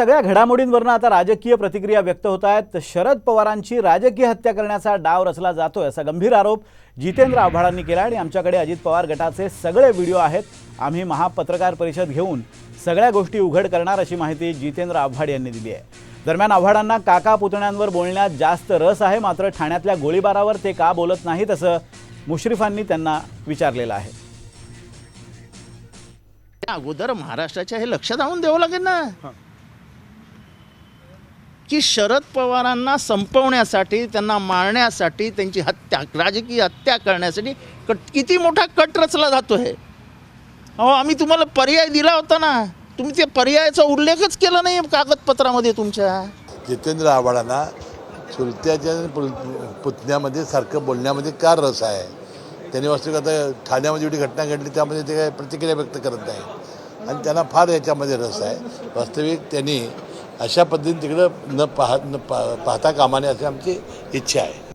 सगळ्या घडामोडींवरनं आता राजकीय प्रतिक्रिया व्यक्त होत आहेत. शरद पवारांची राजकीय हत्या करण्याचा डाव रचला जातोय असा गंभीर आरोप जितेंद्र आव्हाडांनी केला आणि आमच्याकडे अजित पवार गटाचे सगळे व्हिडिओ आहेत. आम्ही महापत्रकार परिषद घेऊन सगळ्या गोष्टी उघड करणार अशी माहिती जितेंद्र आव्हाड यांनी दिली आहे. दरम्यान आव्हाडांना काका पुतण्यांवर बोलण्यात जास्त रस आहे मात्र ठाण्यातल्या गोळीबारावर ते का बोलत नाहीत असं मुश्रीफांनी त्यांना विचारलेलं आहे. अगोदर महाराष्ट्राच्या हे लक्षात आणून द्यावं लागेल ना. की शरद पवारांना संपवण्यासाठी त्यांना मारण्यासाठी त्यांची हत्या राजकीय हत्या करण्यासाठी कट किती मोठा कट रचला जातो आहे अहो आम्ही तुम्हाला पर्याय दिला होता ना. तुम्ही त्या पर्यायाचा उल्लेखच केला नाही कागदपत्रामध्ये तुमच्या. जितेंद्र आव्हाडांना चुलत्याच्या पुल पुतण्यामध्ये सारखं बोलण्यामध्ये का रस आहे? त्यांनी वास्तविक आता ठाण्यामध्ये एवढी घटना घडली त्यामध्ये ते काय प्रतिक्रिया व्यक्त करत नाही. आणि त्यांना फार याच्यामध्ये रस आहे. वास्तविक त्यांनी अशा पद्धतीने तिकडं न पाह न पा पाहता कामाने अशी आमची इच्छा आहे.